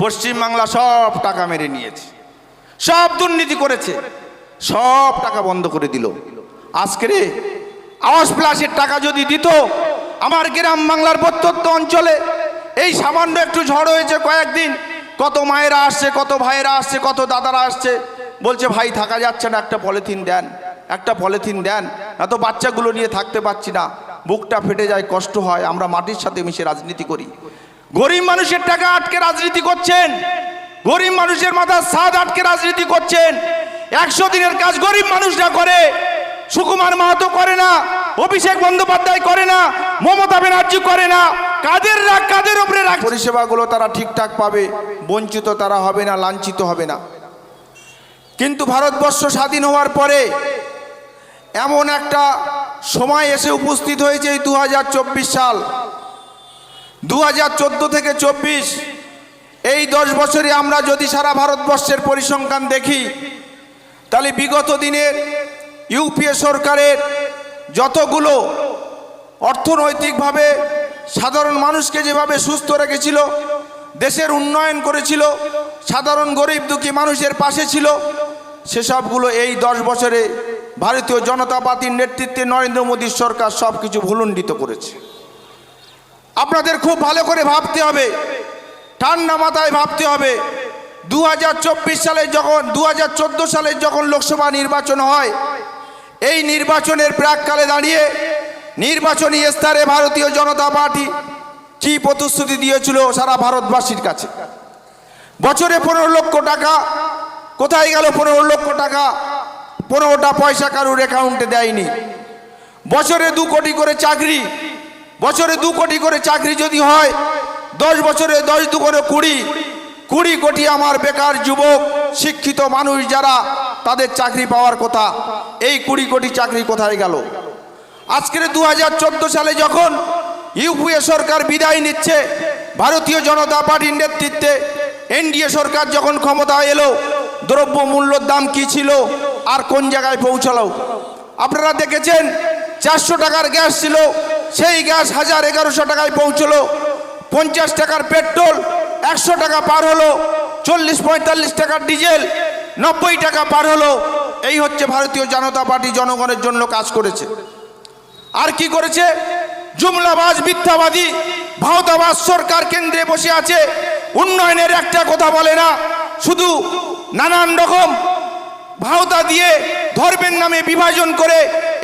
পশ্চিমবাংলা সব টাকা মেরে নিয়েছে। সব দুর্নীতি করেছে। সব টাকা বন্ধ করে দিল। আজকে রে আওয়াজ প্লাসের টাকা যদি দিত, আমার গ্রাম বাংলার প্রত্যন্ত অঞ্চলে এই সামান্য একটু ঝড় হয়েছে কয়েকদিন, কত মায়েরা আসছে, কত ভাইয়েরা আসছে, কত দাদারা আসছে, বলছে, ভাই, থাকা যাচ্ছে না, একটা পলিথিন দেন, একটা পলিথিন দেন এত বাচ্চাগুলো নিয়ে থাকতে পারছি না। বুকটা ফেটে যায়, কষ্ট হয়, আমরা মাটির সাথে মিশে রাজনীতি করি। গরিব মানুষের টাকা আটকে রাজনীতি করছেন। গরিব মানুষের মাথার সাদ আটকে রাজনীতি করছেন। একশো দিনের কাজ গরিব মানুষরা করে, সুকুমার মাহাতো করে না, অভিষেক বন্দ্যোপাধ্যায় করে না, মমতা ব্যানার্জি করে না। কাদের রাগ, কাদের উপরে রাগ? পরিষেবাগুলো তারা ঠিকঠাক পাবে, বঞ্চিত তারা হবে না, লাঞ্ছিত হবে না। কিন্তু ভারতবর্ষ স্বাধীন হওয়ার পরে এমন একটা সময় এসে উপস্থিত হয়েছে এই দু হাজার চব্বিশ সাল। দু হাজার চোদ্দ থেকে চব্বিশ, এই দশ বছরে আমরা যদি সারা ভারতবর্ষের পরিসংখ্যান দেখি, তাহলে বিগত দিনের ইউপিএ সরকারের যতগুলো অর্থনৈতিকভাবে সাধারণ মানুষকে যেভাবে সুস্থ রেখেছিল, দেশের উন্নয়ন করেছিল, সাধারণ গরিব দুঃখী মানুষের পাশে ছিল সেসবগুলো এই দশ বছরে ভারতীয় জনতা পার্টির নেতৃত্বে নরেন্দ্র মোদীর সরকার সব কিছু ভুলুণ্ডিত করেছে। আপনাদের খুব ভালো করে ভাবতে হবে। ঠান্ডা মাথায় ভাবতে হবে। দু হাজার চব্বিশ সালে যখন দু হাজার চোদ্দ সালে যখন লোকসভা নির্বাচন হয়, এই নির্বাচনের প্রাককালে দাঁড়িয়ে নির্বাচনী স্তরে ভারতীয় জনতা পার্টি কি প্রতিশ্রুতি দিয়েছিল সারা ভারতবাসীর কাছে? বছরে পনেরো লক্ষ টাকা, কোথায় গেল পনেরো লক্ষ টাকা? পনেরোটা পয়সা কারুর অ্যাকাউন্টে দেয়নি। বছরে দু কোটি করে চাকরি বছরে দু কোটি করে চাকরি যদি হয়, দশ বছরে দশ দু করে কুড়ি কুড়ি কোটি আমার বেকার যুবক, শিক্ষিত মানুষ যারা, তাদের চাকরি পাওয়ার কথা। এই কুড়ি কোটি চাকরি কোথায় গেল? আজকের দু হাজার চোদ্দ সালে যখন ইউপিএ সরকার বিদায় নিচ্ছে, ভারতীয় জনতা পার্টির নেতৃত্বে এনডিএ সরকার যখন ক্ষমতা এলো দ্রব্য মূল্যর দাম কি ছিল, আর কোন জায়গায় পৌঁছালো? আপনারা দেখেছেন, চারশো টাকার গ্যাস ছিল সেই গ্যাস হাজার এগারোশো টাকায় পৌঁছলো। পঞ্চাশ টাকার পেট্রোল একশো টাকা পার হলো। চল্লিশ পঁয়তাল্লিশ টাকার ডিজেল নব্বই টাকা পার হলো। এই হচ্ছে ভারতীয় জনতা পার্টি জনগণের জন্য কাজ করেছে। আর কি করেছে? জুমলাবাজ, মিথ্যাবাদী, ভাওতাবাজ সরকার কেন্দ্রে বসে আছে। উন্নয়নের একটা কথা বলে না। শুধু নানান রকম ভাওতা দিয়ে ধর্মের নামে বিভাজন করে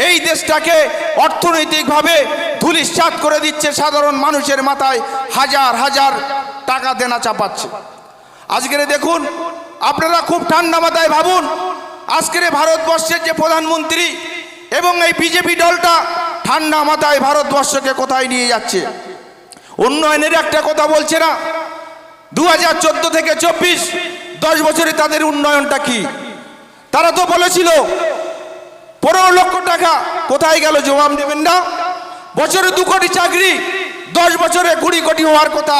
এই দেশটাকে অর্থনৈতিকভাবে ধুলিশ্বাত করে দিচ্ছে সাধারণ মানুষের মাথায়, হাজার হাজার টাকা দেনা চাপাচ্ছে। আজকের দেখুন, আপনারা খুব ঠান্ডা মাথায় ভাবুন, আজকের ভারতবর্ষের যে প্রধানমন্ত্রী এবং এই বিজেপি দলটা ঠান্ডা মাথায় ভারতবর্ষকে কোথায় নিয়ে যাচ্ছে? উন্নয়নের একটা কথা বলছে না? দু হাজার চোদ্দ থেকে চব্বিশ, দশ বছরে তাদের উন্নয়নটা কি? তারা তো বলেছিল, পনেরো লক্ষ টাকা কোথায় গেল জবাব দেবেন না। বছরে দু কোটি চাকরি, দশ বছরে কুড়ি কোটি হওয়ার কথা।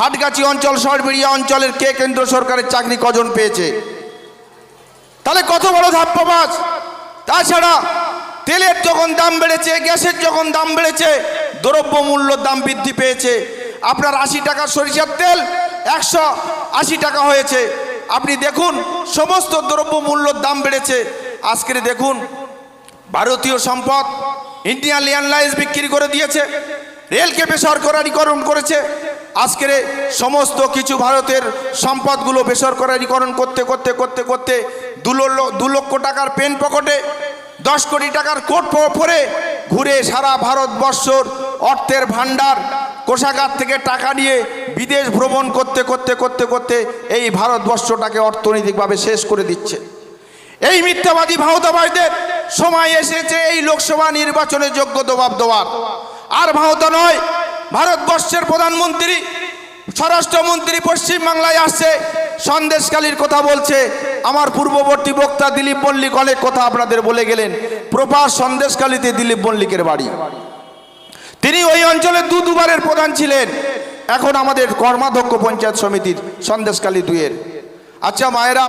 হাটগাছি অঞ্চল সরবেরিয়া অঞ্চলের কে কেন্দ্র সরকারের চাকরি কজন পেয়েছে? তাহলে কত বড় ধাপ্পাবাজ তাছাড়া তেলের যখন দাম বেড়েছে, গ্যাসের যখন দাম বেড়েছে দ্রব্য মূল্যর দাম বৃদ্ধি পেয়েছে। আপনার আশি টাকা সরিষার তেল, একশো আশি টাকা হয়েছে। আপনি দেখুন, সমস্ত দ্রব্য মূল্যর দাম বেড়েছে। আজকের দেখুন, ভারতীয় সম্পদ ইন্ডিয়ান এয়ারলাইন্স বিক্রি করে দিয়েছে, রেলকে বেসরকারীকরণ করেছে। আজকের সমস্ত কিছু ভারতের সম্পদগুলো বেসরকারীকরণ করতে করতে করতে করতে দু লক্ষ টাকার পেন পকেটে, দশ কোটি টাকার কোট পরে ঘুরে সারা ভারতবর্ষর অর্থের ভাণ্ডার কোষাগার থেকে টাকা নিয়ে বিদেশ ভ্রমণ করতে করতে করতে করতে এই ভারতবর্ষটাকে অর্থনৈতিকভাবে শেষ করে দিচ্ছে। এই মিথ্যাবাদী ভাওতাবাদীদের সময় এসেছে এই লোকসভা নির্বাচনে যোগ্য জবাব দেওয়ার। আর ভাওতা নয়, ভারতবর্ষের প্রধানমন্ত্রী, স্বরাষ্ট্রমন্ত্রী পশ্চিমবাংলায় আসছে সন্দেশকালীর কথা বলছে। আমার পূর্ববর্তী বক্তা দিলীপ মল্লিক অনেক কথা আপনাদের বলে গেলেন। প্রপার সন্দেশকালীতে দিলীপ মল্লিকের বাড়ি। তিনি ওই অঞ্চলের দু দুবারের প্রধান ছিলেন। এখন আমাদের কর্মাধ্যক্ষ পঞ্চায়েত সমিতির সন্দেশকালী দুয়ের আচ্ছা মায়েরা